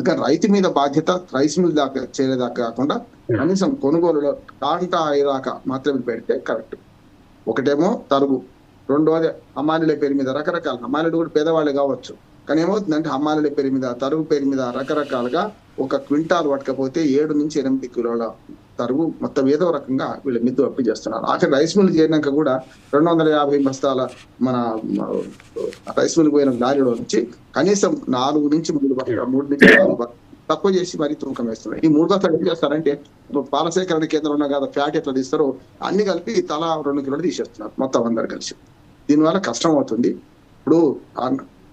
అందుకని రైతు మీద బాధ్యత రైస్ మిల్ దాకా చేరేదాకా కాకుండా కనీసం కొనుగోలులో టాంటా అయ్యేదాకా మాత్రమే పెడితే కరెక్ట్. ఒకటేమో తరుగు రెండోది హమాలీల పేరు మీద రకరకాల హమాలీలు కూడా పేదవాళ్ళు కావచ్చు. కానీ ఏమవుతుందంటే హమాలీల పేరు మీద తరుగు పేరు మీద రకరకాలుగా ఒక క్వింటాల్ పట్టకపోతే ఏడు నుంచి ఎనిమిది కిలోల తరుగు మొత్తం ఏదో రకంగా వీళ్ళ మిద్దు అప్పు చేస్తున్నారు. ఆఖరి రైస్ మిల్ చేరినాక కూడా రెండు వందల యాభై బస్తాల మన రైస్ మిల్ పోయిన లారీలో నుంచి కనీసం నాలుగు నుంచి మూడు మూడు నుంచి తక్కువ చేసి మరీ తూకం వేస్తున్నారు. ఈ మూడు బస్తాలు ఏం చేస్తారంటే ఇప్పుడు పాల సేకరణ కేంద్రం ఉన్నా కదా ఫ్యాట్ ఎట్లా తీస్తారో అన్ని కలిపి తలా రెండు కిలోలు తీసేస్తున్నారు మొత్తం అందరు కలిసి. దీనివల్ల కష్టం అవుతుంది. ఇప్పుడు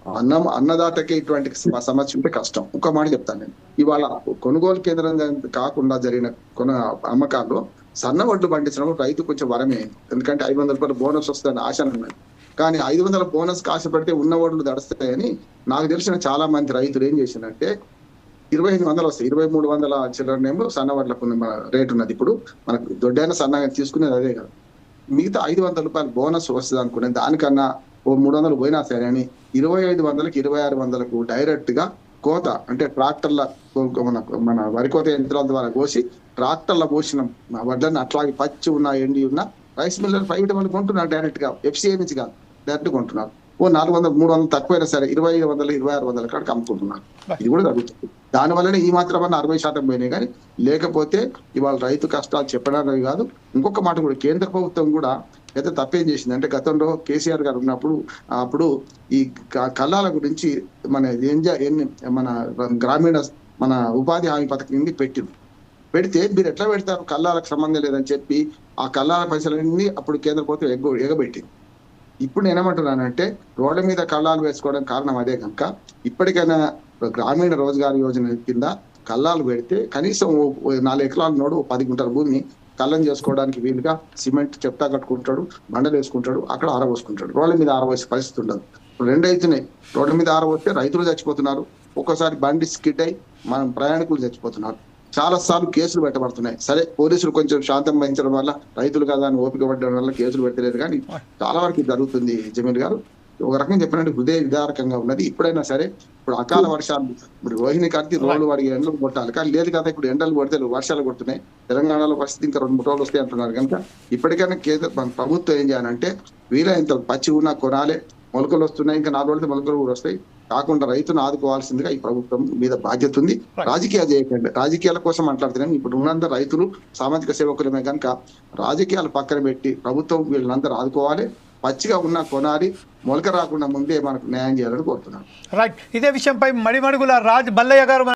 అన్నం అన్నదాతకి ఇటువంటి సమస్య ఉంటే కష్టం. ఒక మాట చెప్తాను నేను. ఇవాళ కొనుగోలు కేంద్రం కాకుండా జరిగిన కొన అమ్మకాల్లో సన్న వడ్లు పండించినప్పుడు రైతు కొంచెం వరమే. ఎందుకంటే ఐదు వందల రూపాయలు బోనస్ వస్తుందని ఆశ ఉన్నది. కానీ ఐదు వందల బోనస్ ఆశ పెడితే ఉన్న వడ్లు దడుస్తాయని నాకు తెలిసిన చాలా మంది రైతులు ఏం చేసిందంటే ఇరవై ఎనిమిది వందలు వస్తాయి. ఇరవై మూడు వందల చిల్లరనేమో సన్న వడ్లకు ఉన్న రేట్ ఉన్నది. ఇప్పుడు మనకు దొడ్డైన సన్నగా తీసుకునేది అదే కదా. మిగతా ఐదు వందల రూపాయలు బోనస్ వస్తుంది అనుకునే దానికన్నా ఓ మూడు వందలు పోయినా సరే అని ఇరవై ఐదు వందలకు ఇరవై ఆరు వందలకు డైరెక్ట్గా కోత అంటే ట్రాక్టర్ల మన మన వరి కోత యంత్రాల ద్వారా కోసి ట్రాక్టర్ల పోసిన వడ్లని అట్లాగే పచ్చి ఉన్న ఎండి ఉన్న రైస్ మిల్లర్ ప్రైవేట్ వాళ్ళు కొంటున్నారు డైరెక్ట్గా ఎఫ్సిఐ నుంచి కాదు డైరెక్ట్ కొంటున్నారు. ఓ నాలుగు వందలు మూడు వందలు తక్కువైనా సరే ఇరవై ఐదు వందలు ఇరవై ఆరు వందల కాడికి అమ్ముకుంటున్నారు. ఇది కూడా జరుగుతుంది. దాని వల్లనే ఈ మాత్రం అన్న అరవై శాతం పోయినాయి కానీ లేకపోతే ఇవాళ రైతు కష్టాలు చెప్పడానికి కాదు. ఇంకొక మాట కూడా కేంద్ర ప్రభుత్వం కూడా అయితే తప్పేం చేసింది? అంటే గతంలో కేసీఆర్ గారు ఉన్నప్పుడు అప్పుడు ఈ క- కల్లాల గురించి మన ఎంజాయ్ ఎన్ని మన గ్రామీణ మన ఉపాధి హామీ పథకం కింద పెట్టింది పెడితే మీరు ఎట్లా పెడతారు? కళ్ళాలకు సంబంధం లేదని చెప్పి ఆ కల్లాల పైసలన్నీ అప్పుడు కేంద్ర ప్రభుత్వం ఎగ్గ ఎగబెట్టింది. ఇప్పుడు నేనేమంటున్నానంటే రోడ్ల మీద కళ్ళాలు వేసుకోవడం కారణం అదే కనుక ఇప్పటికైనా గ్రామీణ రోజ్గార్ యోజన కింద కళ్ళాలు పెడితే కనీసం నాలుగు ఎకరాల నోడు పది గుంటల భూమిని కళ్ళం చేసుకోవడానికి వీలుగా సిమెంట్ చెప్తా కట్టుకుంటాడు బండలు వేసుకుంటాడు అక్కడ ఆరబోసుకుంటాడు. రోడ్ల మీద ఆరబోసే పరిస్థితి ఉండదు. ఇప్పుడు రెండు అవుతున్నాయి రోడ్ల మీద ఆరబోస్తే రైతులు చచ్చిపోతున్నారు. ఒక్కోసారి బండి స్కిడ్ అయి మనం ప్రయాణికులు చచ్చిపోతున్నారు. చాలా సార్లు కేసులు పెట్టబడుతున్నాయి. సరే పోలీసులు కొంచెం శాంతం వహించడం వల్ల రైతులు కదా అని ఓపిక పడడం వల్ల కేసులు పెట్టలేదు కానీ చాలా వరకు జరుగుతుంది జమీల్ గారు. ఒక రకంగా చెప్పినట్టు హృదయ విదారకంగా ఉన్నది. ఇప్పుడైనా సరే ఇప్పుడు అకాల వర్షాలు ఇప్పుడు రోహిణి కార్తీ రోడ్లు వాడికి ఎండలు కొట్టాలి. కానీ లేదు కదా ఇప్పుడు ఎండలు కొడితే వర్షాలు కొడుతున్నాయి. తెలంగాణలో పరిస్థితి ఇంకా రెండు మూడు రోజులు వస్తాయి అంటున్నారు కనుక ఇప్పటికైనా కేంద్ర ప్రభుత్వం ఏం చేయాలంటే వీలైనంత పచ్చి ఉన్న కొనాలే. మొలకలు వస్తున్నాయి. ఇంకా నాలుగు రోజులు మొలకలు కూడా వస్తాయి. కాకుండా రైతును ఆదుకోవాల్సిందిగా ఈ ప్రభుత్వం మీద బాధ్యత ఉంది. రాజకీయాలు చేయకండి. రాజకీయాల కోసం మాట్లాడుతున్నాం ఇప్పుడు ఉన్నంత రైతులు సామాజిక సేవకులమే కనుక రాజకీయాలు పక్కన పెట్టి ప్రభుత్వం వీళ్ళందరూ ఆదుకోవాలి. పచ్చిగా ఉన్న కొనాలి మొలక రాకుండా ముందే మనకు న్యాయం చేయాలని కోరుతున్నాను. రైట్ ఇదే విషయంపై మడిమడుగుల రాజ్ బల్లయ్య గారు